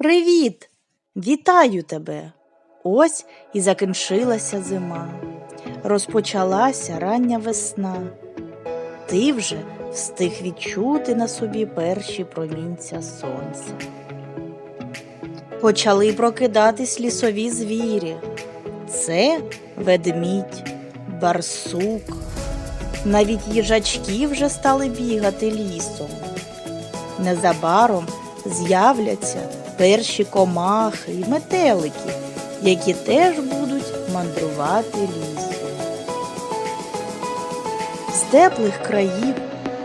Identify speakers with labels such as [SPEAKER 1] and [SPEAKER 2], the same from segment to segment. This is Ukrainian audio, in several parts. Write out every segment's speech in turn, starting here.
[SPEAKER 1] Привіт! Вітаю тебе! Ось і закінчилася зима. Розпочалася рання весна. Ти вже встиг відчути на собі перші промінця сонця. Почали прокидатись лісові звірі. Це ведмідь, барсук. Навіть їжачки вже стали бігати лісом. Незабаром з'являться перші комахи і метелики, які теж будуть мандрувати лісом. З теплих країв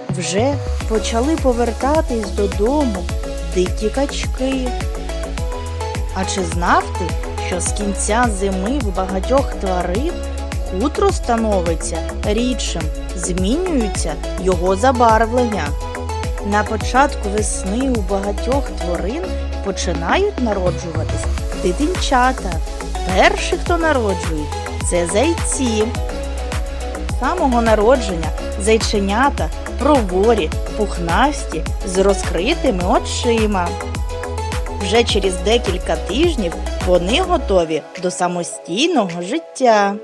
[SPEAKER 1] вже почали повертатись додому дикі качки. А чи знав ти, що з кінця зими в багатьох тварин хутро становиться рідшим, змінюється його забарвлення? На початку весни у багатьох тварин починають народжуватись дитинчата. Перші, хто народжують, це зайці. Самого народження зайченята проворі, пухнасті з розкритими очима. Вже через декілька тижнів вони готові до самостійного життя.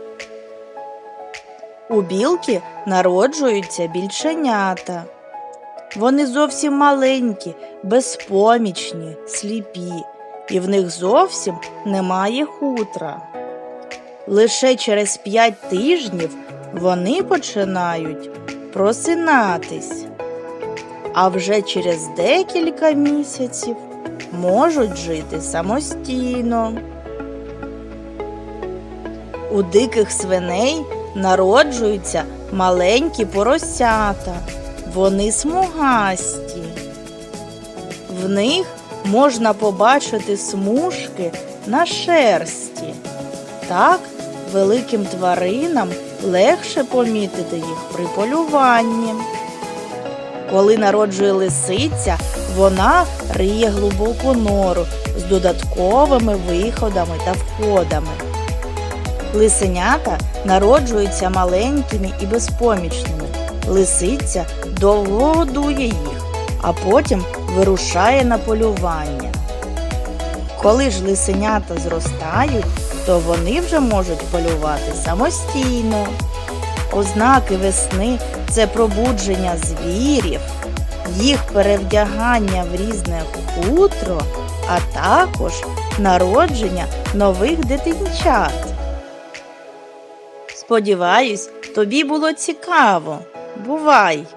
[SPEAKER 1] У білки народжуються більшенята. Вони зовсім маленькі, безпомічні, сліпі, і в них зовсім немає хутра. Лише через п'ять тижнів вони починають просинатись, а вже через декілька місяців можуть жити самостійно. У диких свиней народжуються маленькі поросята. Вони смугасті. В них можна побачити смужки на шерсті. Так великим тваринам легше помітити їх при полюванні. Коли народжує лисиця, вона риє глибоку нору з додатковими виходами та входами. Лисенята народжуються маленькими і безпомічними. Лисиця довго годує їх, а потім вирушає на полювання. Коли ж лисенята зростають, то вони вже можуть полювати самостійно. Ознаки весни це пробудження звірів, їх перевдягання в різне хутро, а також народження нових дитинчат. Сподіваюсь, тобі було цікаво. Бувай!